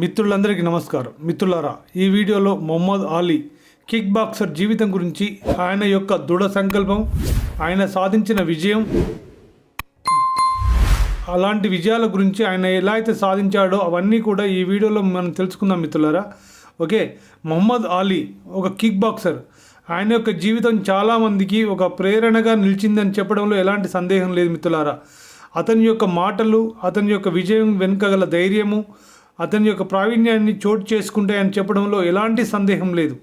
మిత్రులందరికీ నమస్కారం. మిత్రులారా ఈ వీడియోలో మొహమ్మద్ అలీ కిక్ బాక్సర్ జీవితం గురించి ఆయన యొక్క దృఢ సంకల్పం ఆయన సాధించిన విజయం అలాంటి విజయాల గురించి ఆయన ఎలా అయితే సాధించాడో అవన్నీ కూడా ఈ వీడియోలో మనం తెలుసుకుందాం మిత్రులారా. ఓకే మొహమ్మద్ అలీ ఒక కిక్ బాక్సర్. ఆయన యొక్క జీవితం చాలామందికి ఒక ప్రేరణగా నిలిచిందని చెప్పడంలో ఎలాంటి సందేహం లేదు మిత్రులారా. అతని యొక్క మాటలు అతని యొక్క విజయం వెనుక గల ధైర్యము అతని యొక్క ప్రావీణ్యాన్ని చోటు చేసుకుంటాయని చెప్పడంలో ఎలాంటి సందేహం లేదు.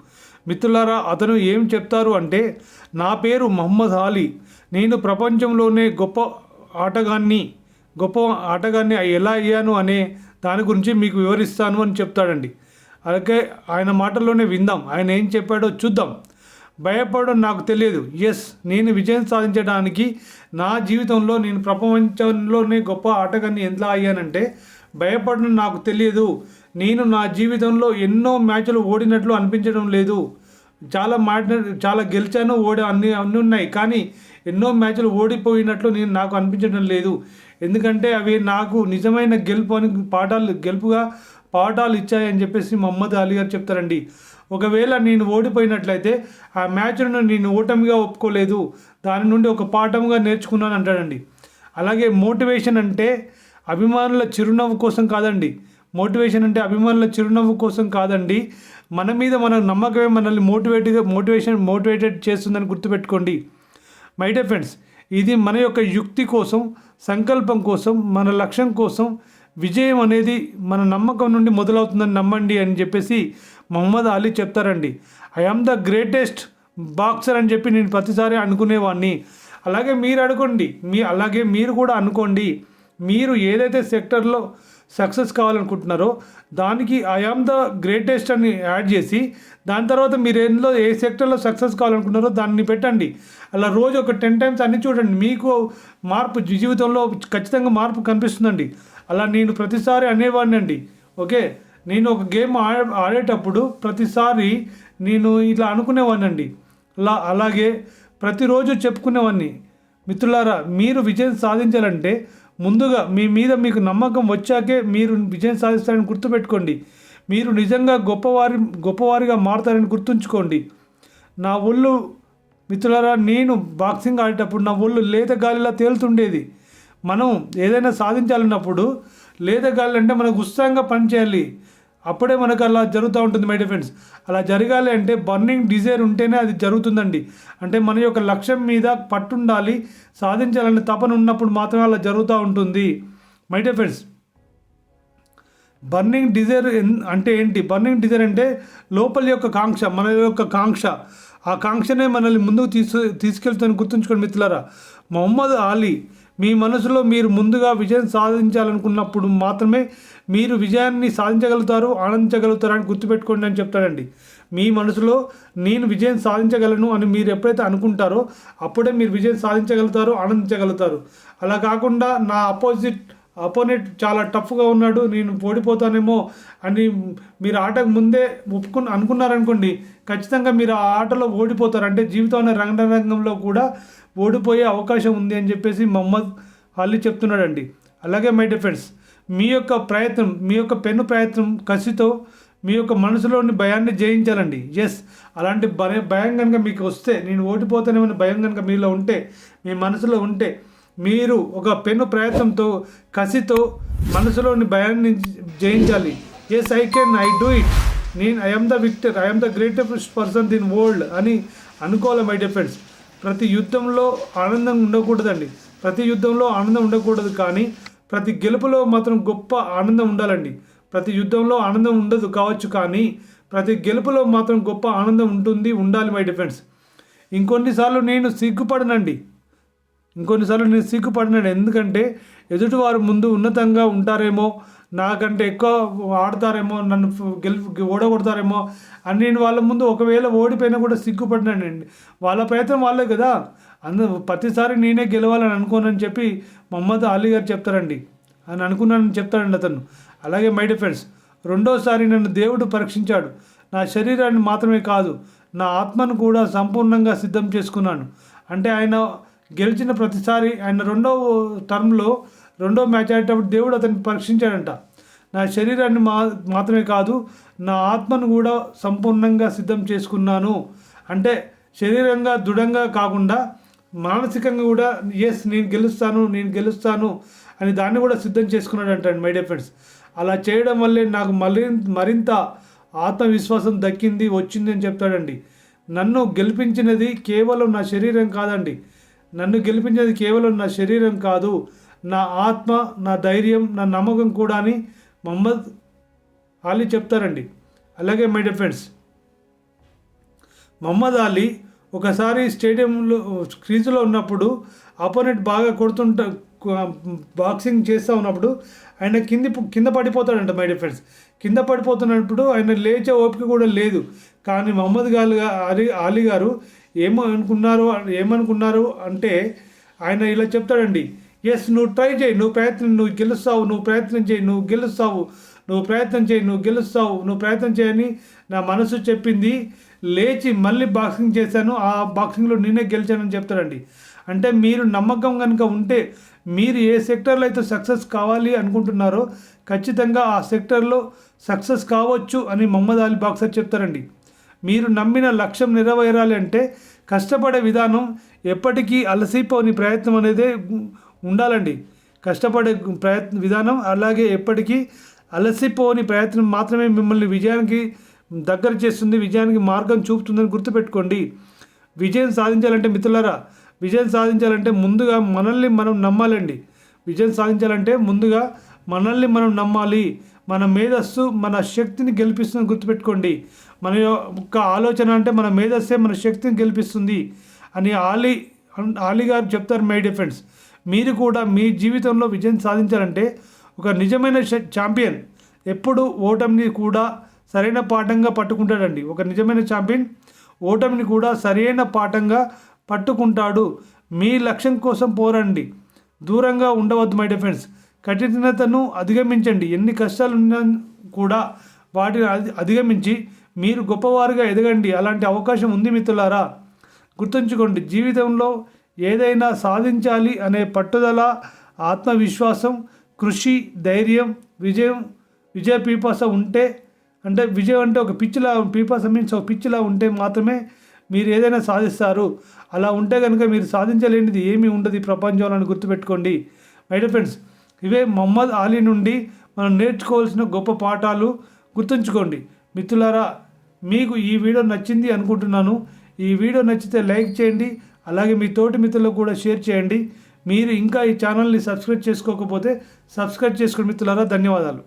మిత్రులారా అతను ఏం చెప్తారు అంటే నా పేరు మహమ్మద్ అలీ. నేను ప్రపంచంలోనే గొప్ప ఆటగాన్ని గొప్ప ఆటగాన్ని ఎలా అయ్యాను అనే దాని గురించి మీకు వివరిస్తాను అని చెప్తాడండి. అలాగే ఆయన మాటల్లోనే విందాం. ఆయన ఏం చెప్పాడో చూద్దాం. భయపడడం నాకు తెలియదు. ఎస్ నేను విజయం సాధించడానికి నా జీవితంలో నేను ప్రపంచంలోనే గొప్ప ఆటగాన్ని ఎలా అయ్యానంటే భయపడడం నాకు తెలియదు నేను నా జీవితంలో ఎన్నో మ్యాచ్లు ఓడినట్లు అనిపించడం లేదు. చాలా మాట చాలా గెలిచాను ఓడి అన్ని అన్నీ ఉన్నాయి. కానీ ఎన్నో మ్యాచ్లు ఓడిపోయినట్లు నేను నాకు అనిపించడం లేదు. ఎందుకంటే అవి నాకు నిజమైన గెలుపు అని పాఠాలు గెలుపుగా పాఠాలు ఇచ్చాయని చెప్పేసి మహమ్మద్ అలీ గారు చెప్తారండి. ఒకవేళ నేను ఓడిపోయినట్లయితే ఆ మ్యాచ్ను నేను ఓటమిగా ఒప్పుకోలేదు. దాని నుండి ఒక పాఠంగా నేర్చుకున్నాను అంటాడండి. అలాగే మోటివేషన్ అంటే అభిమానుల చిరునవ్వు కోసం కాదండి. మోటివేషన్ అంటే అభిమానుల చిరునవ్వు కోసం కాదండి. మన మీద మన నమ్మకమే మనల్ని మోటివేట్గా మోటివేషన్ మోటివేటెడ్ చేస్తుందని గుర్తుపెట్టుకోండి. మై డే ఫ్రెండ్స్ ఇది మన యొక్క యుక్తి కోసం సంకల్పం కోసం మన లక్ష్యం కోసం విజయం అనేది మన నమ్మకం నుండి మొదలవుతుందని నమ్మండి అని చెప్పేసి మహమ్మద్ అలీ చెప్తారండి. I am the greatest boxer అని చెప్పి నేను ప్రతిసారి అనుకునేవాడిని అలాగే మీరు అనుకోండి మీ అలాగే మీరు కూడా అనుకోండి. మీరు ఏదైతే సెక్టర్లో సక్సెస్ కావాలనుకుంటున్నారో దానికి ఐ ఆమ్ ద గ్రేటెస్ట్ అని యాడ్ చేసి దాని తర్వాత మీరు ఎందులో ఏ సెక్టర్లో సక్సెస్ కావాలనుకుంటున్నారో దాన్ని పెట్టండి. అలా రోజు ఒక టెన్ టైమ్స్ అన్ని చూడండి. మీకు మార్పు జీవితంలో ఖచ్చితంగా మార్పు కనిపిస్తుందండి. అలా నేను ప్రతిసారి అనేవాడిని అండి. ఓకే? నేను ఒక గేమ్ ఆడేటప్పుడు ప్రతిసారి నేను ఇట్లా అనుకునేవాడిని అండి. అలా అలాగే ప్రతిరోజు చెప్పుకునేవాడిని. మిత్రులారా మీరు విజయం సాధించాలంటే ముందుగా మీ మీద మీకు నమ్మకం వచ్చాకే మీరు విజయం సాధిస్తారని గుర్తుపెట్టుకోండి. మీరు నిజంగా గొప్పవారి గొప్పవారిగా మారుతారని గుర్తుంచుకోండి. నా ఒళ్ళు మిత్రులారా నేను బాక్సింగ్ ఆడేటప్పుడు నా ఒళ్ళు లేత గాలిలా తేలుతుండేది. మనం ఏదైనా సాధించాలన్నప్పుడు లేత గాలి అంటే మనకు ఉత్సాహంగా పనిచేయాలి. అప్పుడే మనకు అలా జరుగుతూ ఉంటుంది మై ఫ్రెండ్స్ అలా జరగాలి అంటే బర్నింగ్ డిజైర్ ఉంటేనే అది జరుగుతుందండి. అంటే మన యొక్క లక్ష్యం మీద పట్టుండాలి సాధించాలనే తపన ఉన్నప్పుడు మాత్రమే అలా జరుగుతూ ఉంటుంది. మై ఫ్రెండ్స్ బర్నింగ్ డిజైర్ అంటే ఏంటి? బర్నింగ్ డిజైర్ అంటే లోపల యొక్క కాంక్ష మన యొక్క కాంక్ష. ఆ కాంక్షనే మనల్ని ముందుకు తీసు తీసుకెళ్తాను గుర్తుంచుకోండి మిత్రులారా. మొహమ్మద్ అలీ మీ మనసులో మీరు ముందుగా విజయం సాధించాలనుకున్నప్పుడు మాత్రమే మీరు విజయాన్ని సాధించగలుగుతారు ఆనందించగలుగుతారు అని గుర్తుపెట్టుకోండి అని చెప్తాడండి. మీ మనసులో నేను విజయం సాధించగలను అని మీరు ఎప్పుడైతే అనుకుంటారో అప్పుడే మీరు విజయం సాధించగలుగుతారు ఆనందించగలుగుతారు. అలా కాకుండా నా అపోజిట్ అపోనెంట్ చాలా టఫ్గా ఉన్నాడు నేను ఓడిపోతానేమో అని మీరు ఆటకు ముందే ఒప్పుకుని అనుకున్నారనుకోండి ఖచ్చితంగా మీరు ఆ ఆటలో ఓడిపోతారు. అంటే జీవితం అనే రంగరంగంలో కూడా ఓడిపోయే అవకాశం ఉంది అని చెప్పేసి మహమ్మద్ అలీ చెప్తున్నాడండి. అలాగే మై డిఫెన్స్ మీ యొక్క ప్రయత్నం మీ యొక్క పెన్ను ప్రయత్నం కసితో మీ యొక్క మనసులోని భయాన్ని జయించాలండి. ఎస్ అలాంటి భయ భయం కనుక మీకు వస్తే నేను ఓడిపోతానేమని భయం కనుక మీలో ఉంటే మీ మనసులో ఉంటే మీరు ఒక పెను ప్రయత్నంతో కసితో మనసులోని భయాన్ని జయించాలి. Yes I can I do it నేను I'm the victor I'm the greatest person in world అని అనుకోవాలి మై డియర్ ప్రతి యుద్ధంలో ఆనందం ఉండకూడదండి. ప్రతి యుద్ధంలో ఆనందం ఉండకూడదు కానీ ప్రతి గెలుపులో మాత్రం గొప్ప ఆనందం ఉండాలండి. ప్రతి యుద్ధంలో ఆనందం ఉండదు కావచ్చు కానీ ప్రతి గెలుపులో మాత్రం గొప్ప ఆనందం ఉంటుంది ఉండాలి మై డిఫెండ్స్ ఇంకొన్నిసార్లు నేను సిగ్గుపడనండి. ఇంకొన్నిసార్లు నేను సిగ్గుపడినాను. ఎందుకంటే ఎదుటివారు ముందు ఉన్నతంగా ఉంటారేమో నాకంటే ఎక్కువ ఆడతారేమో నన్ను గెలుపు ఓడగొడతారేమో అని నేను వాళ్ళ ముందు ఒకవేళ ఓడిపోయినా కూడా సిగ్గుపడినానండి వాళ్ళ ప్రయత్నం వాళ్ళే కదా. అందు ప్రతిసారి నేనే గెలవాలని అనుకోనని చెప్పి మొహమ్మద్ అలీ గారు చెప్తారండి. అని అనుకున్నానని చెప్తాడండి అతను. అలాగే మై డిఫెండ్స్ రెండోసారి నన్ను దేవుడు పరీక్షించాడు. నా శరీరాన్ని మాత్రమే కాదు నా ఆత్మను కూడా సంపూర్ణంగా సిద్ధం చేసుకున్నాను. అంటే ఆయన గెలిచిన ప్రతిసారి ఆయన రెండో టర్మ్లో రెండో మ్యాచ్ ఆడేటప్పుడు దేవుడు అతన్ని పరీక్షించాడంట. నా శరీరాన్ని మా మాత్రమే కాదు నా ఆత్మను కూడా సంపూర్ణంగా సిద్ధం చేసుకున్నాను. అంటే శరీరంగా దృఢంగా కాకుండా మానసికంగా కూడా ఎస్ నేను గెలుస్తాను నేను గెలుస్తాను అని దాన్ని కూడా సిద్ధం చేసుకున్నాడు అంటాడు మై డియర్ ఫ్రెండ్స్ అలా చేయడం వల్లే నాకు మళ్ళీ మరింత ఆత్మవిశ్వాసం దక్కింది వచ్చింది అని చెప్తాడండి. నన్ను గెలిపించినది కేవలం నా శరీరం కాదండి. నన్ను గెలిపించేది కేవలం నా శరీరం కాదు నా ఆత్మ నా ధైర్యం నా నమ్మకం కూడా అని మహమ్మద్ అలీ చెప్తారండి. అలాగే మై డిఫెండ్స్ మహమ్మద్ అలీ ఒకసారి స్టేడియంలో క్రీజులో ఉన్నప్పుడు అపోనెంట్ బాగా కొడుతుంట బాక్సింగ్ చేస్తూ ఉన్నప్పుడు ఆయన కింది కింద పడిపోతాడంట మై డిఫెండ్స్ ఫ్రెండ్స్. కింద పడిపోతున్నప్పుడు ఆయన లేచే ఓపిక కూడా లేదు. కానీ మహమ్మద్ గాలి అలీ అలీ గారు ఏమో అనుకున్నారు ఏమనుకున్నారు అంటే ఆయన ఇలా చెప్తాడండి. ఎస్ నువ్వు ట్రై చేయి నువ్వు ప్రయత్నం నువ్వు గెలుస్తావు నువ్వు ప్రయత్నం చేయి నువ్వు గెలుస్తావు నువ్వు ప్రయత్నం చేయి నువ్వు గెలుస్తావు నువ్వు ప్రయత్నం చేయని నా మనసు చెప్పింది. లేచి మళ్ళీ బాక్సింగ్ చేశాను. ఆ బాక్సింగ్లో నేనే గెలిచానని చెప్తాడండి. అంటే మీరు నమ్మకం కనుక ఉంటే మీరు ఏ సెక్టర్లో అయితే సక్సెస్ కావాలి అనుకుంటున్నారో ఖచ్చితంగా ఆ సెక్టర్లో సక్సెస్ కావచ్చు అని మహమ్మద్ అలీ బాక్సర్ చెప్తారండి. మీరు నమ్మిన లక్ష్యం నెరవేరాలి అంటే కష్టపడే విధానం ఎప్పటికీ అలసిపోని ప్రయత్నం అనేది ఉండాలండి. కష్టపడే ప్రయత్న విధానం అలాగే ఎప్పటికీ అలసిపోని ప్రయత్నం మాత్రమే మిమ్మల్ని విజయానికి దగ్గర చేస్తుంది విజయానికి మార్గం చూపుతుందని గుర్తుపెట్టుకోండి. విజయం సాధించాలంటే మిత్రులారా విజయం సాధించాలంటే ముందుగా మనల్ని మనం నమ్మాలండి. విజయం సాధించాలంటే ముందుగా మనల్ని మనం నమ్మాలి. మన మేధస్సు మన శక్తిని గెలిపిస్తుందని గుర్తుపెట్టుకోండి. మన యొక్క ఆలోచన అంటే మన మేధస్సే మన శక్తిని గెలిపిస్తుంది అని ఆలీ ఆలీ గారు చెప్తారు మై డిఫెండ్స్ మీరు కూడా మీ జీవితంలో విజయం సాధించాలంటే ఒక నిజమైన ఛాంపియన్ ఎప్పుడు ఓటమిని కూడా సరైన పాఠంగా పట్టుకుంటాడండి. ఒక నిజమైన ఛాంపియన్ ఓటమిని కూడా సరైన పాఠంగా పట్టుకుంటాడు. మీ లక్ష్యం కోసం పోరండి దూరంగా ఉండవద్దు మై డిఫెండ్స్ కఠినతను అధిగమించండి. ఎన్ని కష్టాలు ఉన్నా కూడా వాటిని అధిగమించి మీరు గొప్పవారుగా ఎదగండి. అలాంటి అవకాశం ఉంది మిత్రులారా. గుర్తుంచుకోండి జీవితంలో ఏదైనా సాధించాలి అనే పట్టుదల ఆత్మవిశ్వాసం కృషి ధైర్యం విజయం విజయ పీపాస ఉంటే అంటే విజయం అంటే ఒక పిచ్చిలా పీపాస మీన్స్ ఒక పిచ్చిలా ఉంటే మాత్రమే మీరు ఏదైనా సాధిస్తారు. అలా ఉంటే కనుక మీరు సాధించలేనిది ఏమీ ఉండదు ఈ ప్రపంచంలో అని గుర్తుపెట్టుకోండి. మైడ్ ఫ్రెండ్స్ ఇవే మొహమ్మద్ అలీ నుండి మనం నేర్చుకోవాల్సిన గొప్ప పాఠాలు. గుర్తుంచుకోండి మిత్రులారా మీకు ఈ వీడియో నచ్చింది అనుకుంటున్నాను. ఈ వీడియో నచ్చితే లైక్ చేయండి అలాగే మీ తోటి మిత్రులకు కూడా షేర్ చేయండి. మీరు ఇంకా ఈ ఛానల్ని సబ్స్క్రైబ్ చేసుకోకపోతే సబ్స్క్రైబ్ చేసుకోండి మిత్రులారా. ధన్యవాదాలు.